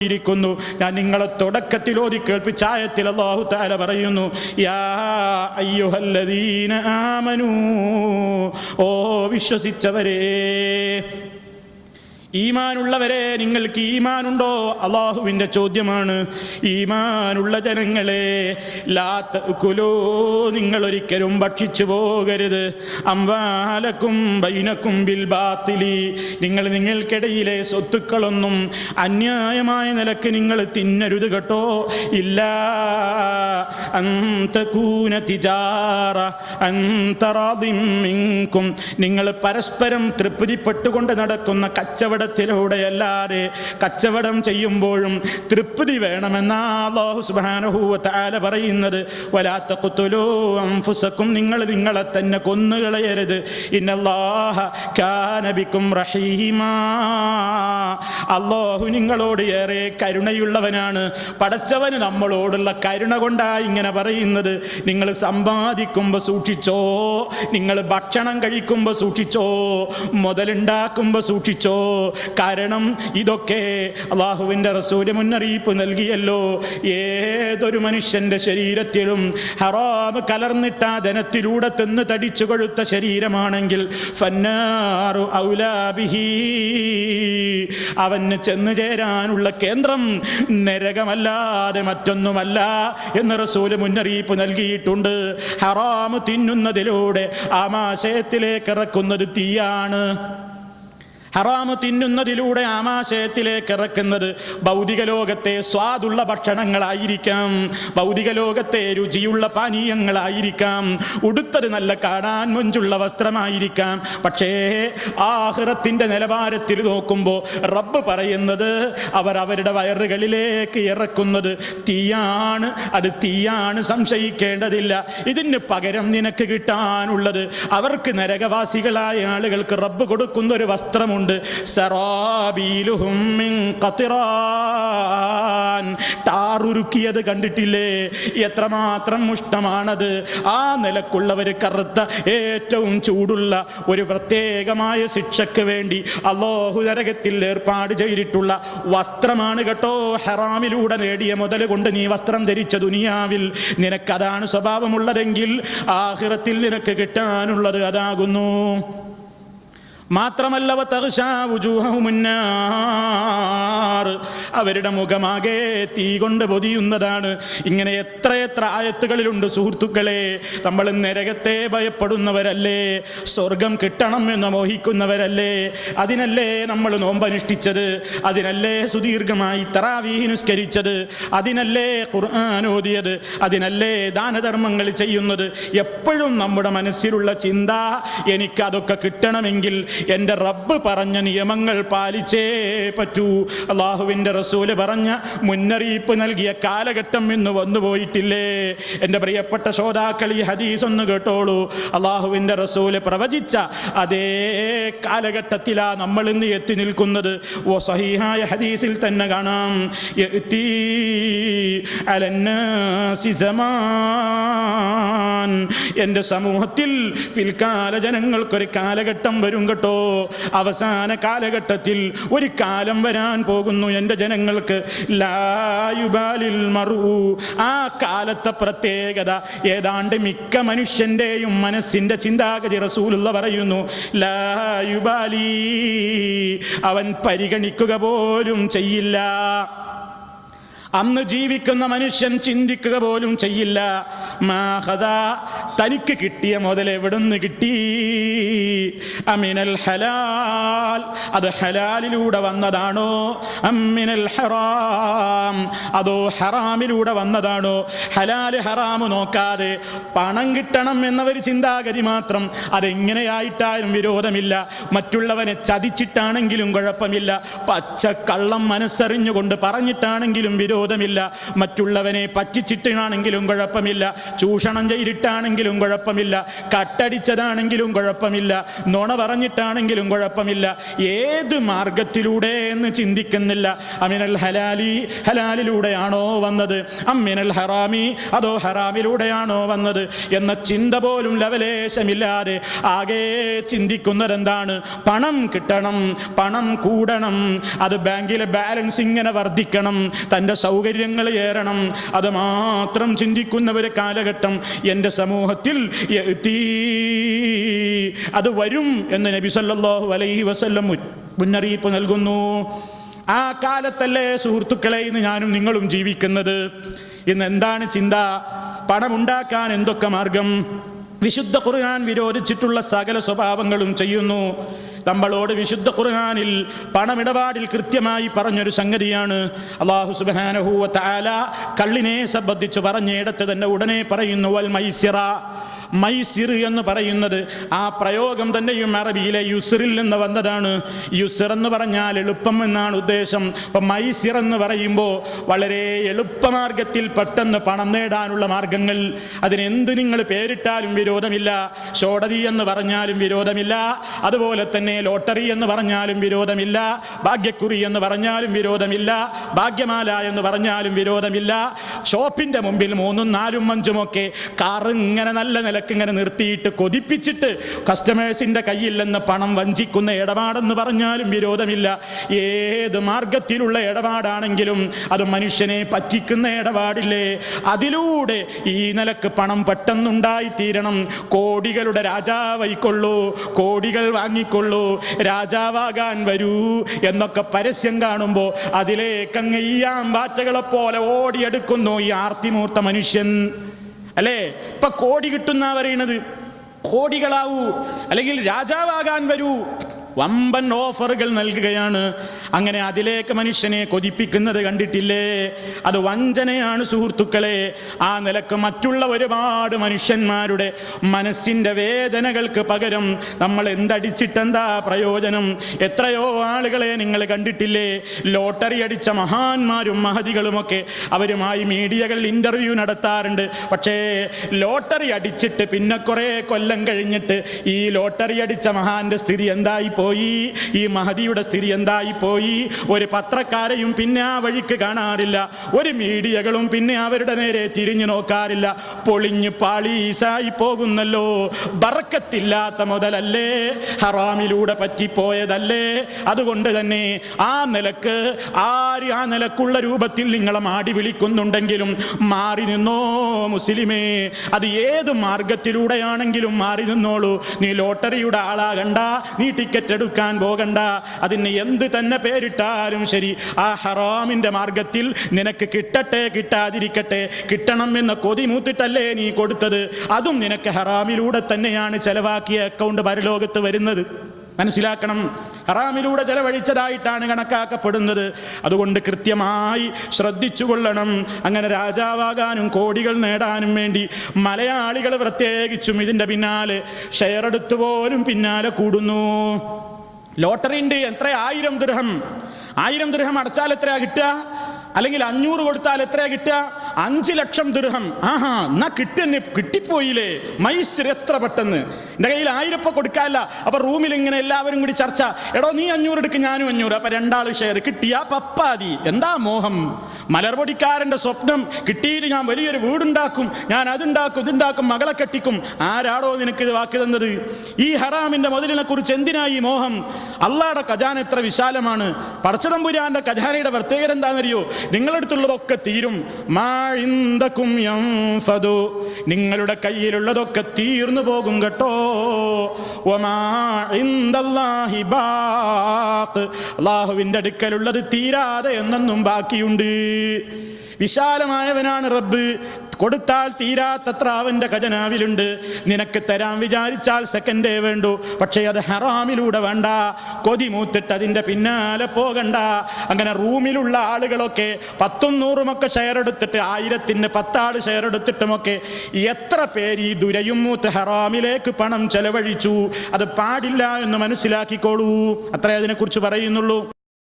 ഇരിക്കുന്നു. ഞാൻ നിങ്ങളെ തുടക്കത്തിൽ ഓതി കേൾപ്പിച്ച ആയത്തിൽ അല്ലാഹു തആല പറയുന്നു യാ അയ്യുഹല്ലദീന ആമനൂ ഓ വിശ്വസിച്ചവരേ ഈമാനുള്ളവരെ നിങ്ങൾക്ക് ഈമാനുണ്ടോ? അള്ളാഹുവിന്റെ ചോദ്യമാണ്. ഈമാനുള്ള ജനങ്ങളെ ലാത്തക്കുലോ നിങ്ങൾ ഒരിക്കലും ഭക്ഷിച്ചു പോകരുത്. അമ്പാലക്കും ബൈനക്കും ബിൽ ബാത്തിലി നിങ്ങൾ നിങ്ങൾക്കിടയിലെ സ്വത്തുക്കളൊന്നും അന്യായമായ നിലയ്ക്ക് നിങ്ങൾ തിന്നരുത് കേട്ടോ. ഇല്ല അന്തകൂന തിജാറ അന്തറാദിം നിങ്ങൾ പരസ്പരം തൃപ്തിപ്പെട്ടുകൊണ്ട് നടക്കുന്ന കച്ചവടത്തിലൂടെയല്ലാതെ കച്ചവടം ചെയ്യുമ്പോഴും തൃപ്തി വേണമെന്നാ പറയുന്നത്. വലാത്ത കുത്തുലോ നിങ്ങൾ നിങ്ങളെ തന്നെ കൊന്നുകളയരുത്. ഇന്നല്ലാഹ റഹീമാ. അള്ളാഹു നിങ്ങളോട് ഏറെ കരുണയുള്ളവനാണ്. പടച്ചവന് നമ്മളോടുള്ള കരുണ കൊണ്ടാ ഇങ്ങനെ പറയുന്നത്. നിങ്ങൾ സമ്പാദിക്കുമ്പോൾ സൂക്ഷിച്ചോ നിങ്ങൾ ഭക്ഷണം കഴിക്കുമ്പോൾ സൂക്ഷിച്ചോ മുതലുണ്ടാക്കുമ്പോൾ സൂക്ഷിച്ചോ കാരണം ഇതൊക്കെ അള്ളാഹുവിന്റെ റസൂൽ മുന്നറിയിപ്പ് നൽകിയല്ലോ. ഏതൊരു മനുഷ്യന്റെ ശരീരത്തിലും ഹറാം കലർന്നിട്ട ധനത്തിലൂടെ തിന്ന് തടിച്ചു കൊഴുത്ത ശരീരമാണെങ്കിൽ ഫന്നാറു ഔലാബിഹി അവന് ചെന്നു ചേരാനുള്ള കേന്ദ്രം നരകമല്ലാതെ മറ്റൊന്നുമല്ല എന്ന് റസൂൽ മുന്നറിയിപ്പ് നൽകിയിട്ടുണ്ട്. ഹറാം തിന്നുന്നതിലൂടെ ആമാശയത്തിലേക്ക് ഇറക്കുന്നത് തീയാണ്. ഹറാമ് തിന്നുന്നതിലൂടെ ആമാശയത്തിലേക്ക് ഇറക്കുന്നത് ഭൗതിക ലോകത്തെ സ്വാദുള്ള ഭക്ഷണങ്ങളായിരിക്കാം. ഭൗതിക ലോകത്തെ രുചിയുള്ള പാനീയങ്ങളായിരിക്കാം. ഉടുത്തത് നല്ല കാണാൻ മുഞ്ചുള്ള വസ്ത്രമായിരിക്കാം. പക്ഷേ ആഹ്റത്തിന്റെ നിലവാരത്തിൽ നോക്കുമ്പോൾ റബ്ബ് പറയുന്നത് അവർ അവരുടെ വയറുകളിലേക്ക് ഇറക്കുന്നത് തീയാണ്. അത് തീയാണ് സംശയിക്കേണ്ടതില്ല. ഇതിന് പകരം നിനക്ക് കിട്ടാനുള്ളത് അവർക്ക് നരകവാസികളായ ആളുകൾക്ക് റബ്ബ് കൊടുക്കുന്ന ഒരു വസ്ത്രമുണ്ട്. ഖത്തിറാൻ. ടാറുരുക്കിയത് കണ്ടിട്ടില്ലേ? എത്രമാത്രം മുഷ്ടമാണത്? ആ നിലക്കുള്ളവർ കറുത്ത ഏറ്റവും ചൂടുള്ള ഒരു പ്രത്യേകമായ ശിക്ഷക്ക് വേണ്ടി അള്ളാഹു നരകത്തിൽ ഏർപ്പാട് ചെയ്തിട്ടുള്ള വസ്ത്രമാണ് കേട്ടോ. ഹറാമിലൂടെ നേടിയ മുതൽ കൊണ്ട് നീ വസ്ത്രം ധരിച്ച ദുനിയാവിൽ നിനക്കതാണ് സ്വഭാവമുള്ളതെങ്കിൽ ആഹിറത്തിൽ നിനക്ക് കിട്ടാനുള്ളത് അതാകുന്നു. മാത്രമല്ല. അവരുടെ മുഖമാകെ തീ കൊണ്ട് പൊതിയുന്നതാണ്. ഇങ്ങനെ എത്ര എത്ര ആയത്തുകളിലുണ്ട് സുഹൃത്തുക്കളെ. നമ്മൾ നരകത്തെ ഭയപ്പെടുന്നവരല്ലേ? സ്വർഗം കിട്ടണം എന്ന് മോഹിക്കുന്നവരല്ലേ? അതിനല്ലേ നമ്മൾ നോമ്പനുഷ്ഠിച്ചത്? അതിനല്ലേ സുദീർഘമായി തറാവീഹ് നിസ്കരിച്ചത്? അതിനല്ലേ ഖുർആൻ ഓതിയത്? അതിനല്ലേ ദാനധർമ്മങ്ങൾ ചെയ്യുന്നത്? എപ്പോഴും നമ്മുടെ മനസ്സിലുള്ള ചിന്ത എനിക്കതൊക്കെ കിട്ടണമെങ്കിൽ എന്റെ റബ്ബ് പറഞ്ഞ നിയമങ്ങൾ പാലിച്ചേ പറ്റൂ. അള്ളാഹുവിന്റെ റസൂൽ പറഞ്ഞ മുന്നറിയിപ്പ് നൽകിയ കാലഘട്ടം ഇന്ന് വന്നുപോയിട്ടില്ലേ എന്റെ പ്രിയപ്പെട്ട ശ്രോതാക്കൾ ഈ ഹദീസ് ഒന്ന് കേട്ടോളൂ. അള്ളാഹുവിന്റെ റസൂൽ പ്രവചിച്ച അതേ കാലഘട്ടത്തിലാ നമ്മൾ ഇന്ന് എത്തി നിൽക്കുന്നത്. ഓ സഹിഹായ ഹദീസിൽ തന്നെ കാണാം. എന്റെ സമൂഹത്തിൽ പിൽക്കാല ജനങ്ങൾക്കൊരു കാലഘട്ടം വരും കേട്ടോ. അവസാന കാലഘട്ടത്തിൽ ഒരു കാലം വരാൻ പോകുന്നു എന്റെ ജനങ്ങൾക്ക്. ലായുബാലിൽ മറു. ആ കാലത്തെ പ്രത്യേകത ഏതാണ്ട് മിക്ക മനുഷ്യന്റെയും മനസ്സിന്റെ ചിന്താഗതി റസൂലുള്ള പറയുന്നു. ലായുബാലി അവൻ പരിഗണിക്കുക പോലും ചെയ്യില്ല. അന്ന് ജീവിക്കുന്ന മനുഷ്യൻ ചിന്തിക്കുക പോലും ചെയ്യില്ല. മാഹദ തനിക്ക് കിട്ടിയ മുതൽ എവിടുന്ന് കിട്ടി? അമിനൽ ഹലാൽ അത് ഹലാലിലൂടെ വന്നതാണോ? അമ്മിനൽ ഹറാം അതോ ഹറാമിലൂടെ വന്നതാണോ? ഹലാൽ ഹറാമ് നോക്കാതെ പണം കിട്ടണം എന്നൊരു ചിന്താഗതി മാത്രം അതെങ്ങനെയായിട്ടാലും വിരോധമില്ല. മറ്റുള്ളവനെ ചതിച്ചിട്ടാണെങ്കിലും കുഴപ്പമില്ല. പച്ച കള്ളം മനസ്സറിഞ്ഞുകൊണ്ട് പറഞ്ഞിട്ടാണെങ്കിലും വിരോധം വിരോധമില്ല മറ്റുള്ളവനെ പറ്റിച്ചിട്ടാണെങ്കിലും കുഴപ്പമില്ല. ചൂഷണം ചെയ്തിട്ടാണെങ്കിലും കുഴപ്പമില്ല. കട്ടടിച്ചതാണെങ്കിലും കുഴപ്പമില്ല. നുണ പറഞ്ഞിട്ടാണെങ്കിലും കുഴപ്പമില്ല. ഏത് മാർഗത്തിലൂടെ എന്ന് ചിന്തിക്കുന്നില്ല. അമിനൽ ഹലാലി ഹലാലിലൂടെയാണോ വന്നത്? അമ്മിനൽ ഹറാമി അതോ ഹറാമിലൂടെയാണോ വന്നത്? എന്ന ചിന്ത പോലും ലവലേശമില്ലാതെ ആകെ ചിന്തിക്കുന്നതെന്താണ്? പണം കിട്ടണം പണം കൂടണം. അത് ബാങ്കിലെ ബാലൻസ് ഇങ്ങനെ വർദ്ധിക്കണം. തന്റെ സൗകര്യങ്ങൾ ഏറണം അത് മാത്രം ചിന്തിക്കുന്ന ഒരു കാലഘട്ടം എന്റെ സമൂഹത്തിൽ. അത് വരും എന്ന് നബി സല്ലാഹു അലൈഹി വസല്ലം മുന്നറിയിപ്പ് നൽകുന്നു. ആ കാലത്തല്ലേ സുഹൃത്തുക്കളെ ഇന്ന് ഞാനും നിങ്ങളും ജീവിക്കുന്നത്. ഇന്ന് എന്താണ് ചിന്ത? പണമുണ്ടാക്കാൻ എന്തൊക്കെ മാർഗം? വിശുദ്ധ ഖുർആൻ വിരോധിച്ചിട്ടുള്ള സകല സ്വഭാവങ്ങളും ചെയ്യുന്നു. നമ്മളോട് വിശുദ്ധ ഖുർആനിൽ പണമിടപാടിൽ കൃത്യമായി പറഞ്ഞൊരു സംഗതിയാണ്. അള്ളാഹു സുബാനഹൂവ താല കള്ളിനെ സംബന്ധിച്ച് പറഞ്ഞിടത്ത് തന്നെ ഉടനെ പറയുന്നു വൽ മൈസിറ. മൈസിർ എന്ന് പറയുന്നത് ആ പ്രയോഗം തന്നെയും അറബിയിലെ യുസിറിൽ നിന്ന് വന്നതാണ്. യുസിർ എന്ന് പറഞ്ഞാൽ എളുപ്പം എന്നാണ് ഉദ്ദേശം. അപ്പം മൈസിർ എന്ന് പറയുമ്പോൾ വളരെ എളുപ്പമാർഗത്തിൽ പെട്ടെന്ന് പണം നേടാനുള്ള മാർഗങ്ങൾ. അതിനെന്ത് നിങ്ങൾ പേരിട്ടാലും വിരോധമില്ല. ഷോഡതി എന്ന് പറഞ്ഞാലും വിരോധമില്ല. അതുപോലെ തന്നെ ലോട്ടറി എന്ന് പറഞ്ഞാലും വിരോധമില്ല. ഭാഗ്യക്കുറി എന്ന് പറഞ്ഞാലും വിരോധമില്ല. ഭാഗ്യമാല എന്ന് പറഞ്ഞാലും വിരോധമില്ല. ഷോപ്പിന്റെ മുമ്പിൽ മൂന്നും നാലും അഞ്ചുമൊക്കെ കാറ് ഇങ്ങനെ നല്ല നിലയ്ക്ക് ഇങ്ങനെ നിർത്തിയിട്ട് കൊതിപ്പിച്ചിട്ട് കസ്റ്റമേഴ്സിന്റെ കയ്യിൽ നിന്ന് പണം വഞ്ചിക്കുന്ന ഇടപാടെന്ന് പറഞ്ഞാലും വിരോധമില്ല. ഏത് മാർഗത്തിലുള്ള ഇടപാടാണെങ്കിലും അത് മനുഷ്യനെ പറ്റിക്കുന്ന ഇടപാടില്ലേ? അതിലൂടെ ഈ നിലയ്ക്ക് പണം പെട്ടെന്നുണ്ടായിത്തീരണം. കോടികളുടെ രാജാവായിക്കൊള്ളൂ കോടികൾ വാങ്ങിക്കൊള്ളൂ രാജാവാകാൻ വരൂ എന്നൊക്കെ പരസ്യം കാണുമ്പോൾ അതിലേക്ക് ഈ ആമ്പാറ്റകളെ പോലെ ഓടിയെടുക്കുന്നു ഈ ആർത്തിമൂർത്ത മനുഷ്യൻ. അല്ലേ? ഇപ്പൊ കോടി കിട്ടുന്ന പറയണത്? കോടികളാവൂ. അല്ലെങ്കിൽ രാജാവാകാൻ വരൂ. വമ്പൻ ഓഫറുകൾ നൽകുകയാണ്. അങ്ങനെ അതിലേക്ക് മനുഷ്യനെ കൊതിപ്പിക്കുന്നത് കണ്ടിട്ടില്ലേ? അത് വഞ്ചനയാണ് സുഹൃത്തുക്കളെ. ആ നിലയ്ക്ക് മറ്റുള്ള ഒരുപാട് മനുഷ്യന്മാരുടെ മനസ്സിന്റെ വേദനകൾക്ക് പകരം നമ്മൾ എന്തടിച്ചിട്ടെന്താ പ്രയോജനം? എത്രയോ ആളുകളെ നിങ്ങൾ കണ്ടിട്ടില്ലേ? ലോട്ടറി അടിച്ച മഹാന്മാരും മഹതികളുമൊക്കെ അവരുമായി മീഡിയകൾ ഇന്റർവ്യൂ നടത്താറുണ്ട്. പക്ഷേ ലോട്ടറി അടിച്ചിട്ട് പിന്നെ കുറേ കൊല്ലം കഴിഞ്ഞിട്ട് ഈ ലോട്ടറി അടിച്ച മഹാന്റെ സ്ഥിതി എന്തായി പോയി? ഈ മഹതിയുടെ സ്ഥിതി എന്തായി പോയി? ഒരു പത്രക്കാരെയും പിന്നെ ആ വഴിക്ക് കാണാറില്ല. ഒരു മീഡിയകളും പിന്നെ അവരുടെ നേരെ തിരിഞ്ഞു നോക്കാറില്ല. പൊളിഞ്ഞ് പാളീസായി പോകുന്നല്ലോ. ബറക്കത്തില്ലാത്ത മുതലല്ലേ. ഹറാമിലൂടെ പറ്റിപ്പോയതല്ലേ. അതുകൊണ്ട് തന്നെ ആ നിലയ്ക്ക് ആര് ആ നിലക്കുള്ള രൂപത്തിൽ നിങ്ങളെ മാടി വിളിക്കുന്നുണ്ടെങ്കിലും മാറി നിന്നോ മുസ്ലിമേ? അത് ഏത് മാർഗത്തിലൂടെയാണെങ്കിലും മാറി നിന്നോളൂ. നീ ലോട്ടറിയുടെ ആളാകണ്ട. നീ ടിക്കറ്റ് എടുക്കാൻ പോകണ്ട. അതിന് എന്ത് തന്നെ പേരിട്ടാലും ശരി. ആ ഹറാമിന്റെ മാർഗത്തിൽ നിനക്ക് കിട്ടട്ടെ കിട്ടാതിരിക്കട്ടെ. കിട്ടണം എന്ന കൊതി മൂത്തിട്ടല്ലേ നീ കൊടുത്തത്. അതും നിനക്ക് ഹറാമിലൂടെ തന്നെയാണ് ചെലവാക്കിയ അക്കൗണ്ട് പരലോകത്ത് വരുന്നത്. മനസ്സിലാക്കണം. ഹറാമിലൂടെ ചെലവഴിച്ചതായിട്ടാണ് കണക്കാക്കപ്പെടുന്നത്. അതുകൊണ്ട് കൃത്യമായി ശ്രദ്ധിച്ചു കൊള്ളണം അങ്ങനെ രാജാവാകാനും കോടികൾ നേടാനും വേണ്ടി മലയാളികൾ പ്രത്യേകിച്ചും ഇതിന്റെ പിന്നാലെ ഷെയർ എടുത്തു പോലും പിന്നാലെ കൂടുന്നു. ലോട്ടറി എത്ര? ആയിരം ദൃഹം. ആയിരം ദൃഹം അടച്ചാൽ എത്രയാ കിട്ടുക? അല്ലെങ്കിൽ അഞ്ഞൂറ് കൊടുത്താൽ എത്രയാ കിട്ടുക? അഞ്ച് ലക്ഷം ദൃഹം. ആഹാ എന്നാ കിട്ടുന്നെ? കിട്ടിപ്പോയില്ലേ? മൈസൂർ എത്ര പെട്ടെന്ന്. എന്റെ കയ്യിൽ ആയിരപ്പ കൊടുക്കാല്ല അപ്പൊ റൂമിൽ ഇങ്ങനെ എല്ലാവരും കൂടി ചർച്ച. എടോ നീ അഞ്ഞൂറ് എടുക്ക് ഞാനും അഞ്ഞൂറ്. അപ്പൊ രണ്ടാൾ ഷെയർ കിട്ടിയാ പപ്പാതി. എന്താ മോഹം? മലർപൊടിക്കാരന്റെ സ്വപ്നം കിട്ടിയിട്ട് ഞാൻ വലിയൊരു വീടുണ്ടാക്കും ഞാൻ അതുണ്ടാക്കും ഇതുണ്ടാക്കും മകളെ കെട്ടിക്കും. ആരാടോ നിനക്ക് ഇത് വാക്ക് തന്നത്? ഈ ഹറാമിന്റെ മുതലിനെ കുറിച്ച് എന്തിനായി മോഹം? അള്ളാടെ ഖജാന എത്ര വിശാലമാണ്. പടച്ചതമ്പുരാന്റെ ഖജാനയുടെ പ്രത്യേകത എന്താണെന്നറിയോ? നിങ്ങളടുത്തുള്ളതൊക്കെ തീരും. നിങ്ങളുടെ കയ്യിലുള്ളതൊക്കെ തീർന്നു പോകും കേട്ടോ. അള്ളാഹുവിന്റെ അടുക്കലുള്ളത് തീരാതെ എന്നെന്നും ബാക്കിയുണ്ട്. വിശാലമായവനാണ് റബ്ബ്. കൊടുത്താൽ തീരാത്തത്ര അവന്റെ ഖജനാവിലുണ്ട്. നിനക്ക് തരാൻ വിചാരിച്ചാൽ സെക്കൻഡേ വേണ്ടു. പക്ഷേ അത് ഹറാമിലൂടെ വേണ്ട. കൊതി മൂത്തിട്ട് അതിന്റെ പിന്നാലെ പോകണ്ട. അങ്ങനെ റൂമിലുള്ള ആളുകളൊക്കെ പത്തും നൂറുമൊക്കെ ഷെയർ എടുത്തിട്ട് ആയിരത്തിന് പത്താൾ ഷെയർ എടുത്തിട്ടുമൊക്കെ എത്ര പേര് ഈ ദുരയും മൂത്ത് ഹറാമിലേക്ക് പണം ചെലവഴിച്ചു. അത് പാടില്ല എന്ന് മനസ്സിലാക്കിക്കോളൂ. അത്രേ അതിനെക്കുറിച്ച് പറയുന്നുള്ളൂ.